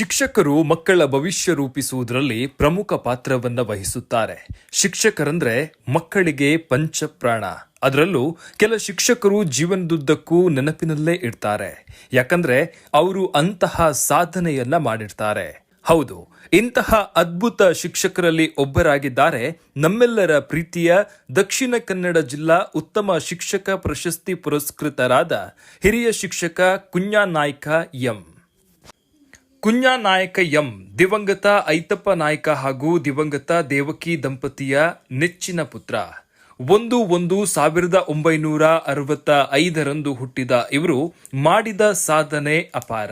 ಶಿಕ್ಷಕರು ಮಕ್ಕಳ ಭವಿಷ್ಯ ರೂಪಿಸುವುದರಲ್ಲಿ ಪ್ರಮುಖ ಪಾತ್ರವನ್ನು ವಹಿಸುತ್ತಾರೆ. ಶಿಕ್ಷಕರಂದ್ರೆ ಮಕ್ಕಳಿಗೆ ಪಂಚಪ್ರಾಣ. ಅದರಲ್ಲೂ ಕೆಲ ಶಿಕ್ಷಕರು ಜೀವನದುದ್ದಕ್ಕೂ ನೆನಪಿನಲ್ಲೇ ಇಡ್ತಾರೆ. ಯಾಕಂದ್ರೆ ಅವರು ಅಂತಹ ಸಾಧನೆಯನ್ನ ಮಾಡಿರ್ತಾರೆ. ಹೌದು, ಇಂತಹ ಅದ್ಭುತ ಶಿಕ್ಷಕರಲ್ಲಿ ಒಬ್ಬರಾಗಿದ್ದಾರೆ ನಮ್ಮೆಲ್ಲರ ಪ್ರೀತಿಯ ದಕ್ಷಿಣ ಕನ್ನಡ ಜಿಲ್ಲಾ ಉತ್ತಮ ಶಿಕ್ಷಕ ಪ್ರಶಸ್ತಿ ಪುರಸ್ಕೃತರಾದ ಹಿರಿಯ ಶಿಕ್ಷಕ ಕುಂಜಾ ನಾಯ್ಕ ಎಂ. ಕುഞ്ഞಾ ನಾಯಕ ಎಂ, ದಿವಂಗತ ಐತಪ್ಪ ನಾಯಕ ಹಾಗೂ ದಿವಂಗತ ದೇವಕಿ ದಂಪತಿಯ ನೆಚ್ಚಿನ ಪುತ್ರ. ಒಂದು ಒಂದು ಸಾವಿರದ ಒಂಬೈನೂರ ಅರವತ್ತ ಐದರಂದು ಹುಟ್ಟಿದ ಇವರು ಮಾಡಿದ ಸಾಧನೆ ಅಪಾರ.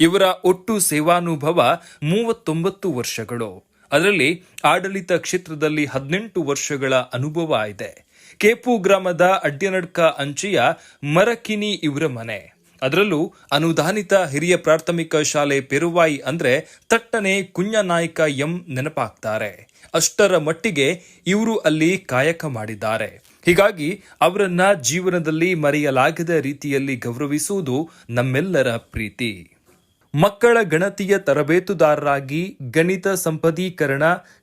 ಇವರ ಒಟ್ಟು ಸೇವಾನುಭವ ಮೂವತ್ತೊಂಬತ್ತು ವರ್ಷಗಳು. ಅದರಲ್ಲಿ ಆಡಳಿತ ಕ್ಷೇತ್ರದಲ್ಲಿ ಹದಿನೆಂಟು ವರ್ಷಗಳ ಅನುಭವ ಇದೆ. ಕೇಪು ಗ್ರಾಮದ ಅಡ್ಡ್ಯನಡ್ಕ ಅಂಚೆಯ ಮರಕಿನಿ ಇವರ ಮನೆ. ಅದರಲ್ಲೂ ಅನುದಾನಿತ ಹಿರಿಯ ಪ್ರಾಥಮಿಕ ಶಾಲೆ ಪೆರುವಾಯಿ ಅಂದ್ರೆ ತಟ್ಟನೆ ಕುഞ്ഞನಾಯ್ಕ ಎಂ ನೆನಪಾಗ್ತಾರೆ. ಅಷ್ಟರ ಮಟ್ಟಿಗೆ ಇವರು ಅಲ್ಲಿ ಕಾಯಕ ಮಾಡಿದ್ದಾರೆ. ಹೀಗಾಗಿ ಅವರನ್ನ ಜೀವನದಲ್ಲಿ ಮರೆಯಲಾಗದ ರೀತಿಯಲ್ಲಿ ಗೌರವಿಸುವುದು ನಮ್ಮೆಲ್ಲರ ಪ್ರೀತಿ. ಮಕ್ಕಳ ಗಣತಿಯ ತರಬೇತುದಾರರಾಗಿ ಗಣಿತ ಸಂಪದೀಕರಣ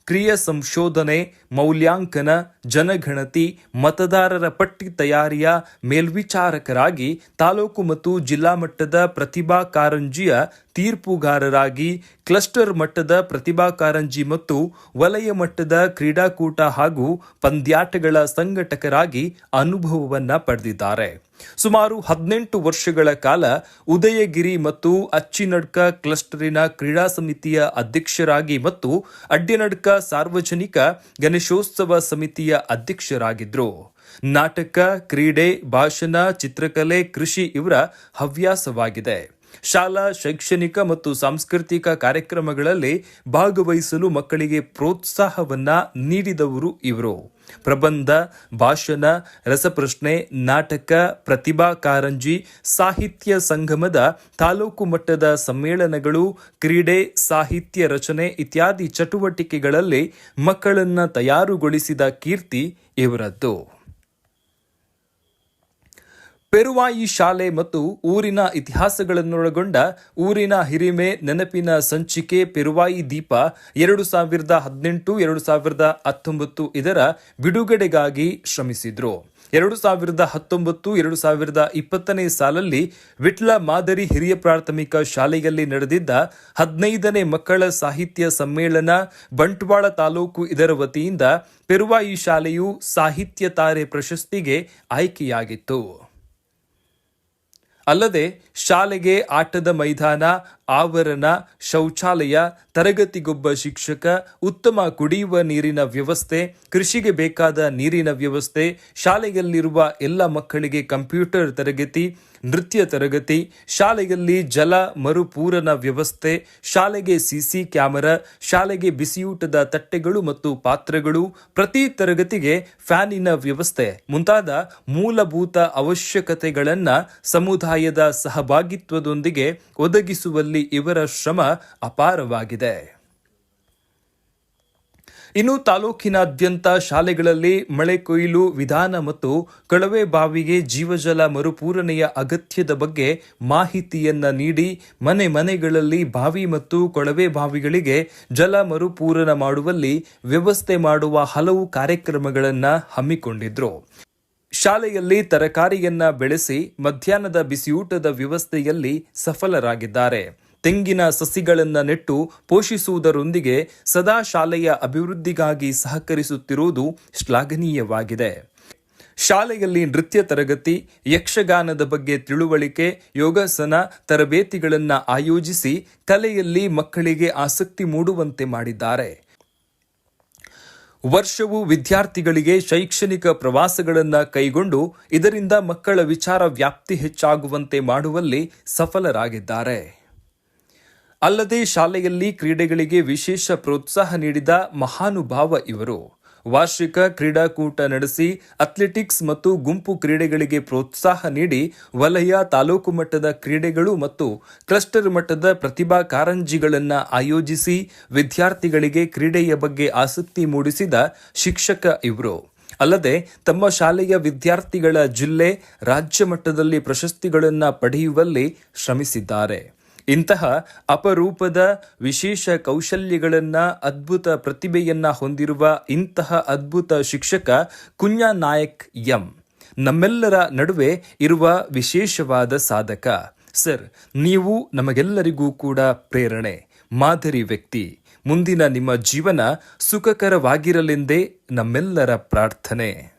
ಕ್ರಿಯಾ ಸಂಶೋಧನೆ, ಮೌಲ್ಯಾಂಕನ, ಜನಗಣತಿ, ಮತದಾರರ ಪಟ್ಟಿ ತಯಾರಿಯ ಮೇಲ್ವಿಚಾರಕರಾಗಿ ತಾಲೂಕು ಮತ್ತು ಜಿಲ್ಲಾ ಮಟ್ಟದ ಪ್ರತಿಭಾ ಕಾರಂಜಿಯ ತೀರ್ಪುಗಾರರಾಗಿ, ಕ್ಲಸ್ಟರ್ ಮಟ್ಟದ ಪ್ರತಿಭಾ ಕಾರಂಜಿ ಮತ್ತು ವಲಯ ಮಟ್ಟದ ಕ್ರೀಡಾಕೂಟ ಹಾಗೂ ಪಂದ್ಯಾಟಗಳ ಸಂಘಟಕರಾಗಿ ಅನುಭವವನ್ನ ಪಡೆದಿದ್ದಾರೆ. ಸುಮಾರು ಹದಿನೆಂಟು ವರ್ಷಗಳ ಕಾಲ ಉದಯಗಿರಿ ಮತ್ತು ಅಚ್ಚಿನಡ್ಕ ಕ್ಲಸ್ಟರಿನ ಕ್ರೀಡಾ ಸಮಿತಿಯ ಅಧ್ಯಕ್ಷರಾಗಿ ಮತ್ತು ಅಡ್ಯನಡ್ಕ ಸಾರ್ವಜನಿಕ ಗಣೇಶೋತ್ಸವ ಸಮಿತಿಯ ಅಧ್ಯಕ್ಷರಾಗಿದ್ದರು ನಾಟಕ ಕ್ರೀಡೆ ಭಾಷಣ ಚಿತ್ರಕಲೆ ಕೃಷಿ ಇವರ ಹವ್ಯಾಸವಾಗಿದೆ. ಶಾಲಾ, ಶೈಕ್ಷಣಿಕ ಮತ್ತು ಸಾಂಸ್ಕೃತಿಕ ಕಾರ್ಯಕ್ರಮಗಳಲ್ಲಿ ಭಾಗವಹಿಸಲು ಮಕ್ಕಳಿಗೆ ಪ್ರೋತ್ಸಾಹವನ್ನ ನೀಡಿದವರು ಇವರು. ಪ್ರಬಂಧ, ಭಾಷಣ, ರಸಪ್ರಶ್ನೆ, ನಾಟಕ, ಪ್ರತಿಭಾ ಕಾರಂಜಿ, ಸಾಹಿತ್ಯ ಸಂಗಮದ ತಾಲೂಕು ಮಟ್ಟದ ಸಮ್ಮೇಳನಗಳು, ಕ್ರೀಡೆ, ಸಾಹಿತ್ಯ ರಚನೆ ಇತ್ಯಾದಿ ಚಟುವಟಿಕೆಗಳಲ್ಲಿ ಮಕ್ಕಳನ್ನು ತಯಾರುಗೊಳಿಸಿದ ಕೀರ್ತಿ ಇವರದ್ದು. ಪೆರುವಾಯಿ ಶಾಲೆ ಮತ್ತು ಊರಿನ ಇತಿಹಾಸಗಳನ್ನೊಳಗೊಂಡ ಊರಿನ ಹಿರಿಮೆ ನೆನಪಿನ ಸಂಚಿಕೆ ಪೆರುವಾಯಿ ದೀಪ ಎರಡು ಸಾವಿರದ ಹದಿನೆಂಟು, ಎರಡು ಸಾವಿರದ ಹತ್ತೊಂಬತ್ತು ಇದರ ಬಿಡುಗಡೆಗಾಗಿ ಶ್ರಮಿಸಿದ್ರು. ಎರಡು ಸಾವಿರದ ಹತ್ತೊಂಬತ್ತು, ಎರಡು ಸಾವಿರದ ಇಪ್ಪತ್ತನೇ ಸಾಲಲ್ಲಿ ವಿಟ್ಲ ಮಾದರಿ ಹಿರಿಯ ಪ್ರಾಥಮಿಕ ಶಾಲೆಯಲ್ಲಿ ನಡೆದಿದ್ದ ಹದಿನೈದನೇ ಮಕ್ಕಳ ಸಾಹಿತ್ಯ ಸಮ್ಮೇಳನ ಬಂಟ್ವಾಳ ತಾಲೂಕು ಇದರ ವತಿಯಿಂದ ಪೆರುವಾಯಿ ಶಾಲೆಯು ಸಾಹಿತ್ಯ ತಾರೆ ಪ್ರಶಸ್ತಿಗೆ ಆಯ್ಕೆಯಾಗಿತ್ತು. ಅಲ್ಲದೆ ಶಾಲೆಗೆ ಆಟದ ಮೈದಾನ ಆವರಣ, ಶೌಚಾಲಯ, ತರಗತಿಗೊಬ್ಬ ಶಿಕ್ಷಕ, ಉತ್ತಮ ಕುಡಿಯುವ ನೀರಿನ ವ್ಯವಸ್ಥೆ, ಕೃಷಿಗೆ ಬೇಕಾದ ನೀರಿನ ವ್ಯವಸ್ಥೆ, ಶಾಲೆಯಲ್ಲಿರುವ ಎಲ್ಲ ಮಕ್ಕಳಿಗೆ ಕಂಪ್ಯೂಟರ್ ತರಗತಿ, ನೃತ್ಯ ತರಗತಿ, ಶಾಲೆಯಲ್ಲಿ ಜಲ ಮರುಪೂರನ ವ್ಯವಸ್ಥೆ, ಶಾಲೆಗೆ ಸಿಸಿ ಕ್ಯಾಮೆರಾ, ಶಾಲೆಗೆ ಬಿಸಿಯೂಟದ ತಟ್ಟೆಗಳು ಮತ್ತು ಪಾತ್ರೆಗಳು, ಪ್ರತಿ ತರಗತಿಗೆ ಫ್ಯಾನಿನ ವ್ಯವಸ್ಥೆ. ಮುಂತಾದ ಮೂಲಭೂತ ಅವಶ್ಯಕತೆಗಳನ್ನು ಸಮುದಾಯದ ಸಹಭಾಗಿತ್ವದೊಂದಿಗೆ ಒದಗಿಸುವಲ್ಲಿ ಇವರ ಶ್ರಮ ಅಪಾರವಾಗಿದೆ. ಇನ್ನು ತಾಲೂಕಿನಾದ್ಯಂತ ಶಾಲೆಗಳಲ್ಲಿ ಮಳೆ ಕೊಯ್ಲು ವಿಧಾನ ಮತ್ತು ಕಳವೆ ಬಾವಿಗೆ ಜೀವಜಲ ಮರುಪೂರಣೆಯ ಅಗತ್ಯದ ಬಗ್ಗೆ ಮಾಹಿತಿಯನ್ನ ನೀಡಿ ಮನೆ ಮನೆಗಳಲ್ಲಿ ಬಾವಿ ಮತ್ತು ಕೊಳವೆ ಬಾವಿಗಳಿಗೆ ಜಲ ಮರುಪೂರಣ ಮಾಡುವಲ್ಲಿ ವ್ಯವಸ್ಥೆ ಮಾಡುವ ಹಲವು ಕಾರ್ಯಕ್ರಮಗಳನ್ನು ಹಮ್ಮಿಕೊಂಡಿದ್ರು. ಶಾಲೆಯಲ್ಲಿ ತರಕಾರಿಯನ್ನ ಬೆಳೆಸಿ ಮಧ್ಯಾಹ್ನದ ಬಿಸಿಯೂಟದ ವ್ಯವಸ್ಥೆಯಲ್ಲಿ ಸಫಲರಾಗಿದ್ದಾರೆ. ತೆಂಗಿನ ಸಸಿಗಳನ್ನು ನೆಟ್ಟು ಪೋಷಿಸುವುದರೊಂದಿಗೆ ಸದಾ ಶಾಲೆಯ ಅಭಿವೃದ್ಧಿಗಾಗಿ ಸಹಕರಿಸುತ್ತಿರುವುದು ಶ್ಲಾಘನೀಯವಾಗಿದೆ. ಶಾಲೆಯಲ್ಲಿ ನೃತ್ಯ ತರಗತಿ, ಯಕ್ಷಗಾನದ ಬಗ್ಗೆ ತಿಳುವಳಿಕೆ, ಯೋಗಾಸನ, ತರಬೇತಿಗಳನ್ನು ಆಯೋಜಿಸಿ ಕಲೆಯಲ್ಲಿ ಮಕ್ಕಳಿಗೆ ಆಸಕ್ತಿ ಮೂಡುವಂತೆ ಮಾಡಿದ್ದಾರೆ. ವರ್ಷವು ವಿದ್ಯಾರ್ಥಿಗಳಿಗೆ ಶೈಕ್ಷಣಿಕ ಪ್ರವಾಸಗಳನ್ನು ಕೈಗೊಂಡು ಇದರಿಂದ ಮಕ್ಕಳ ವಿಚಾರ ವ್ಯಾಪ್ತಿ ಹೆಚ್ಚಾಗುವಂತೆ ಮಾಡುವಲ್ಲಿ ಸಫಲರಾಗಿದ್ದಾರೆ. ಅಲ್ಲದೆ ಶಾಲೆಯಲ್ಲಿ ಕ್ರೀಡೆಗಳಿಗೆ ವಿಶೇಷ ಪ್ರೋತ್ಸಾಹ ನೀಡಿದ ಮಹಾನುಭಾವ ಇವರು. ವಾರ್ಷಿಕ ಕ್ರೀಡಾಕೂಟ ನಡೆಸಿ ಅಥ್ಲೆಟಿಕ್ಸ್ ಮತ್ತು ಗುಂಪು ಕ್ರೀಡೆಗಳಿಗೆ ಪ್ರೋತ್ಸಾಹ ನೀಡಿ ವಲಯ, ತಾಲೂಕು ಮಟ್ಟದ ಕ್ರೀಡೆಗಳು ಮತ್ತು ಕ್ಲಸ್ಟರ್ ಮಟ್ಟದ ಪ್ರತಿಭಾ ಕಾರಂಜಿಗಳನ್ನು ಆಯೋಜಿಸಿ ವಿದ್ಯಾರ್ಥಿಗಳಿಗೆ ಕ್ರೀಡೆಯ ಬಗ್ಗೆ ಆಸಕ್ತಿ ಮೂಡಿಸಿದ ಶಿಕ್ಷಕ ಇವರು. ಅಲ್ಲದೆ ತಮ್ಮ ಶಾಲೆಯ ವಿದ್ಯಾರ್ಥಿಗಳ ಜಿಲ್ಲೆ, ರಾಜ್ಯ ಮಟ್ಟದಲ್ಲಿ ಪ್ರಶಸ್ತಿಗಳನ್ನು ಪಡೆಯುವಲ್ಲಿ ಶ್ರಮಿಸಿದ್ದಾರೆ. ಇಂತಹ ಅಪರೂಪದ ವಿಶೇಷ ಕೌಶಲ್ಯಗಳನ್ನ, ಅದ್ಭುತ ಪ್ರತಿಭೆಯನ್ನ ಹೊಂದಿರುವ ಇಂತಹ ಅದ್ಭುತ ಶಿಕ್ಷಕ ಕುಂಜ ನಾಯಕ್ ಎಂ. ನಮ್ಮೆಲ್ಲರ ನಡುವೆ ಇರುವ ವಿಶೇಷವಾದ ಸಾಧಕ. ಸರ್, ನೀವು ನಮಗೆಲ್ಲರಿಗೂ ಕೂಡ ಪ್ರೇರಣೆ, ಮಾದರಿ ವ್ಯಕ್ತಿ. ಮುಂದಿನ ನಿಮ್ಮ ಜೀವನ ಸುಖಕರವಾಗಿರಲೆಂದೇ ನಮ್ಮೆಲ್ಲರ ಪ್ರಾರ್ಥನೆ.